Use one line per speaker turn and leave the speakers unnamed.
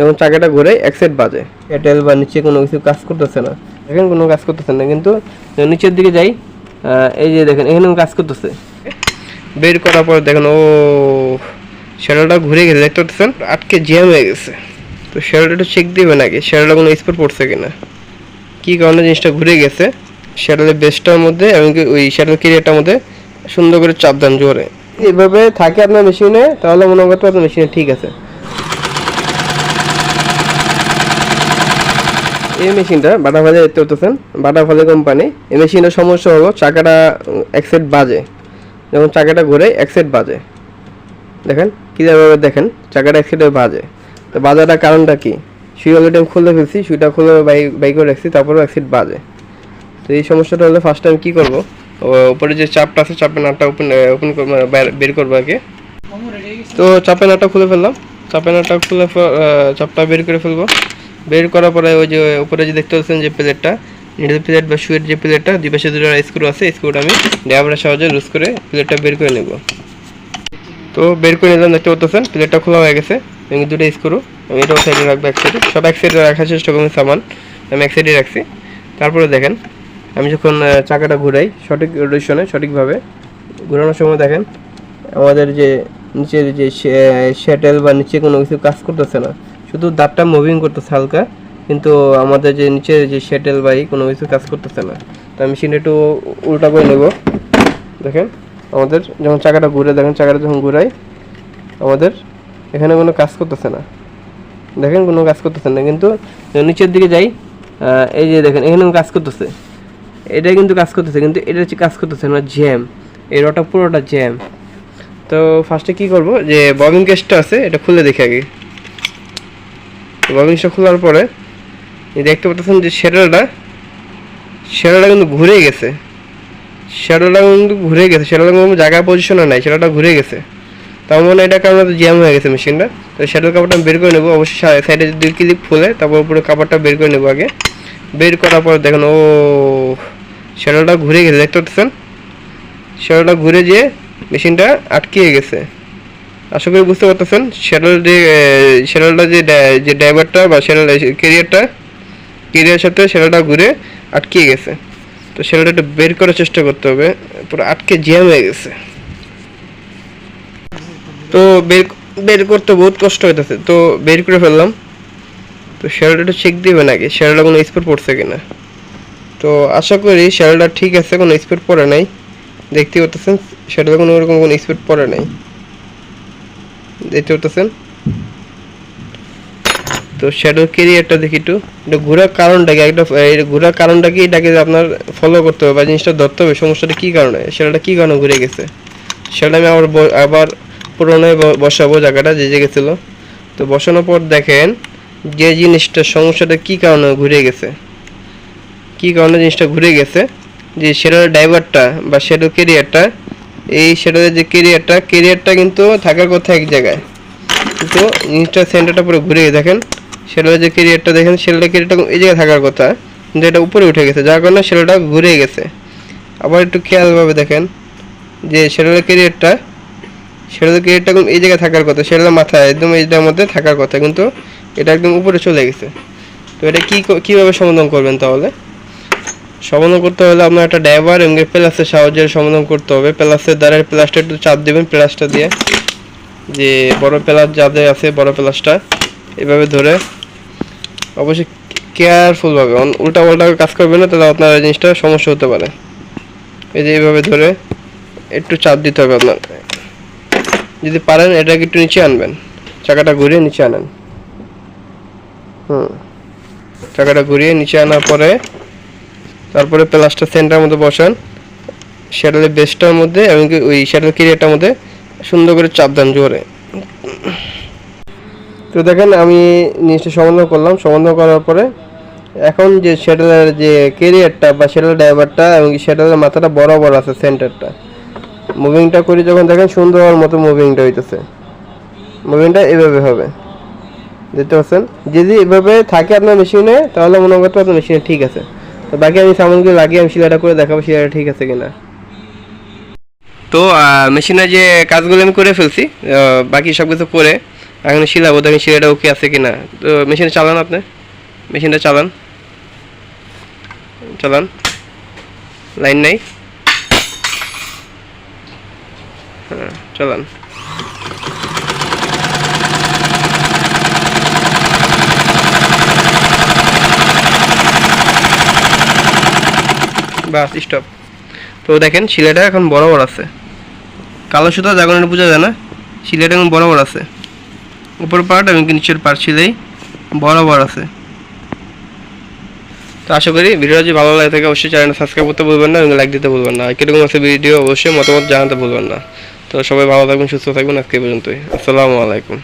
যখন চাকাটা ঘুরে এক সাইড বাজে। এয়ারটেল বা নিচে কোনো কিছু কাজ করতেছে না। দেখেন কোনো কাজ করতেছে না, কিন্তু নিচের দিকে যাই এই যে দেখেন, এখানে কাজ করতেছে। বের করার পর দেখেন, ও শ্যাডোটা ঘুরে গেছে, দেখতে পাচ্ছেন? আটকে জ্যাম হয়ে গেছে। তো শ্যাডোটা একটু চেক দিবে নাকি শ্যাডোটা কোনো স্পট পড়ছে কিনা। কী কারণে জিনিসটা ঘুরে গেছে? শ্যাডোলের বেসটার মধ্যে এমনকি ওই শ্যাডোল কেরিয়ারটার মধ্যে সুন্দর করে চাপ দেন জোরে। এভাবে থাকে আপনার মেশিনে তাহলে মনে করতে আপনার মেশিনে ঠিক আছে। এই মেশিনটা বাটাফালে দেখতে পাচ্ছেন বাটাফালে কোম্পানি। এই মেশিনের সমস্যা হলো চাকাটা এক সাইড বাজে। যখন চাকাটা ঘুরে এক সাইড বাজে। দেখেন, কীভাবে দেখেন? চাকাটা এক সাইডে বাজে। তো বাজাটার কারণটা কি? সুই অলরেডি আমি খুলে ফেলছি, সুইটা খুলে বাই বাই করে রাখছি, তারপরেও এক সাইড বাজে। তো এই সমস্যাটা হলে ফার্স্ট টাইম কী করব? উপরে যে চাপটা আছে, চাপের নাটটা ওপেন ওপেন বের করব আগে। তো চাপের নাটটা খুলে ফেললাম। চাপের নাটটা খুলে চাপটা বের করে ফেলব। বের করার পরে ওই যে উপরে যে দেখতে পাচ্ছেন যে প্লেটটা নিডেল প্লেট বা শুয়ের যে প্লেটটা, দুই পাশে দুটো স্ক্রু আছে স্ক্রুটা আমি ড্রাইভারের সাহায্যে লুজ করে প্লেটটা বের করে নেব। তো বের করে নিলাম, দেখতে পাচ্ছেন, প্লেটটা খোলা হয়ে গেছে এবং দুটো স্ক্রু আমি এটাও সাইডে রাখব এক সাইডে সব এক সাইডে রাখার চেষ্টা করব সামান, আমি এক সাইডে রাখছি। তারপরে দেখেন, আমি যখন চাকাটা ঘুরাই, সঠিক রোটেশনে সঠিকভাবে ঘোরানোর সময় দেখেন, আমাদের যে নিচের যে শ্যাটেল বা নিচে কোনো কিছু কাজ করতেছে না শুধু দাঁতটা মুভিং করতেছে হালকা, কিন্তু আমাদের যে নিচের যে শেটেল বাই কোনো কিছু কাজ করতেছে না। তো আমি মেশিন একটু উল্টা করে নেব। দেখেন, আমাদের যখন চাকাটা ঘুরে, দেখেন চাকাটা যখন ঘুরাই, আমাদের এখানে কোনো কাজ করতেছে না। দেখেন কোনো কাজ করতেছে না, কিন্তু নিচের দিকে যাই এই যে দেখেন, এখানে কাজ করতেছে। এটা কিন্তু কাজ করতেছে, কিন্তু এটা হচ্ছে কাজ করতেছে না জ্যাম এই রটা পুরোটা জ্যাম তো ফার্স্টে কি করব? যে ববিং কেসটা আছে, এটা খুলে দেখি আগে। ববিংসটা খোলার পরে দেখতে পাচ্ছেন যে শ্যাডোটা শ্যাডোটা কিন্তু ঘুরে গেছে। শ্যাডোটা কিন্তু ঘুরে গেছে। শ্যাডোটা কোনো জায়গায় পজিশনে নাই শ্যাডোটা ঘুরে গেছে। তার মানে এটা কারণে তো জ্যাম হয়ে গেছে মেশিনটা তো শ্যাডোর কাপড়টা বের করে নেব। অবশ্যই সাইডে দুই ক্লিপ খুলে, তারপর উপরে কাপড়টা বের করে নেব আগে। বের করার পর দেখেন, ও শ্যাডোটা ঘুরে গেছে। দেখতে পাচ্ছেন? শ্যাডোটা ঘুরে যেয়ে মেশিনটা আটকে গেছে। আশা করি বুঝতে পারতেছেন শ্যাডোল যে শ্যাডোলটা যে ড্রাইভারটা বা শ্যাডোল কেরিয়ারটা কেরিয়ার সাথে শ্যাডোলটা ঘুরে আটকে গেছে। তো শ্যাডোলটা একটু বের করার চেষ্টা করতে হবে, পুরো আটকে জ্যাম হয়ে গেছে। তো বের বের করতে বহুত কষ্ট হইতেছে, তো বের করে ফেললাম। তো শ্যাডোটা একটু চেক দিবে নাকি শ্যাডোটা কোনো স্পট পড়ছে কিনা। তো আশা করি শ্যাডোটা ঠিক আছে, কোনো স্পট পড়ে নাই। দেখতে পাচ্ছেন শ্যাডোটা কোনো ওরকম কোনো স্পট পড়ে নাই। দেখতে পাচ্ছেন তো শ্যাডো ক্যারিয়ারটা দেখি একটু। এটা ঘোরার কারণটা কি? একটা ঘোরার কারণটা কি? এটাকে আপনার ফলো করতে হবে বা জিনিসটা ধরতে হবে, সমস্যাটা কি কারণে? সেটা কি কারণে ঘুরে গেছে? সেটা আমি আবার আবার পুরোনো বসাবো জায়গাটা যে জায়গায় তো বসানোর পর দেখেন যে জিনিসটা, সমস্যাটা কি কারণে ঘুরে গেছে? কি কারণে জিনিসটা ঘুরে গেছে? যে সেটার ড্রাইভারটা বা সেটার কেরিয়ারটা এই সেটার যে কেরিয়ারটা কেরিয়ারটা কিন্তু থাকার কথা এক জায়গায়। কিন্তু জিনিসটা সেন্টারটা পুরো ঘুরে দেখেন সেটার যে কেরিয়ারটা দেখেন, সেটার কেরিয়ারটা এই জায়গায় থাকার কথা, কিন্তু এটা উপরে উঠে গেছে, যার কারণে সেটাটা ঘুরে গেছে। আবার একটু খেয়ালভাবে দেখেন, যে সেটার কেরিয়ারটা সেটার কেরিয়ারটা এই জায়গায় থাকার কথা সেটার মাথায়, একদম এইটার মধ্যে থাকার কথা, কিন্তু এটা একদম উপরে চলে গেছে। তো এটা কী, কীভাবে সমাধান করবেন তাহলে? সমাধান করতে হলে আপনার একটা ড্রাইভার এবং প্লাসের সাহায্যে সমাধান করতে হবে। প্লাসের দ্বারা প্লাসটা একটু চাপ দেবেন, প্লাসটা দিয়ে। যে বড় প্লাস যাদের আছে, বড় প্লাসটা এভাবে ধরে। অবশ্যই কেয়ারফুলভাবে উল্টা পাল্টা কাজ করবে না, তাহলে আপনার এই জিনিসটা সমস্যা হতে পারে। এই যে এইভাবে ধরে একটু চাপ দিতে হবে আপনার। যদি পারেন, এটাকে একটু নিচে আনবেন। চাকাটা ঘুরিয়ে নিচে আনেন। হুম। চাকাটা ঘুরিয়ে নিচে আনার পরে তারপরে প্লাসটা সেন্টার মধ্যে বসান। শ্যাডেলের বেসটার মধ্যে এমনকি ওই শ্যাডেল ক্যারিয়ারটার মধ্যে সুন্দর করে চাপ দেন জোরে। তো দেখেন আমি জিনিসটা সমাধান করলাম। সমাধান করার পরে এখন যে শ্যাডেলের যে ক্যারিয়ারটা বা শ্যাডেল ড্রাইভারটা এবং শ্যাডেলের মাথাটা বরাবর আছে সেন্টারটা। মুভিংটা করি যখন দেখেন সুন্দর মতো মুভিংটা হইতেছে। মুভিংটা এভাবে হবে। দেখতে পাচ্ছেন? যদি এভাবে থাকে আপনার মেশিনে, তাহলে মনে করতে আপনার মেশিনে ঠিক আছে। তো বাকি আমি সামানগুলো লাগিয়ে আমি শিলাটা করে দেখাবো শিলাটা ঠিক আছে কিনা। তো মেশিনে যে কাজগুলো আমি করে ফেলছি বাকি সব কিছু করে এখন শিলাবো দেখেন শিলাটা ওকে আছে কিনা। তো মেশিনটা চালান আপনি? মেশিনটা চালান। চালান। লাইন নাই? হ্যাঁ চালান। বাস স্টপ তো দেখেন, শিলাটা এখন বরাবর আছে। কালো সুতা জাগরণে বোঝা যায় না শিলাটা এখন বরাবর আছে। উপর পার্ট এবং নিচের পার্ট শিলেই বরাবর আছে। তো আশা করি ভিডিওটা যদি ভালো লাগে থাকে, অবশ্যই চ্যানেলটা সাবস্ক্রাইব করতে ভুলবেন না এবং লাইক দিতে ভুলবেন না। কীরকম আছে ভিডিও অবশ্যই মতামত জানাতে ভুলবেন না। তো সবাই ভালো থাকবেন, সুস্থ থাকবেন আজকে পর্যন্তই। আসসালামু আলাইকুম।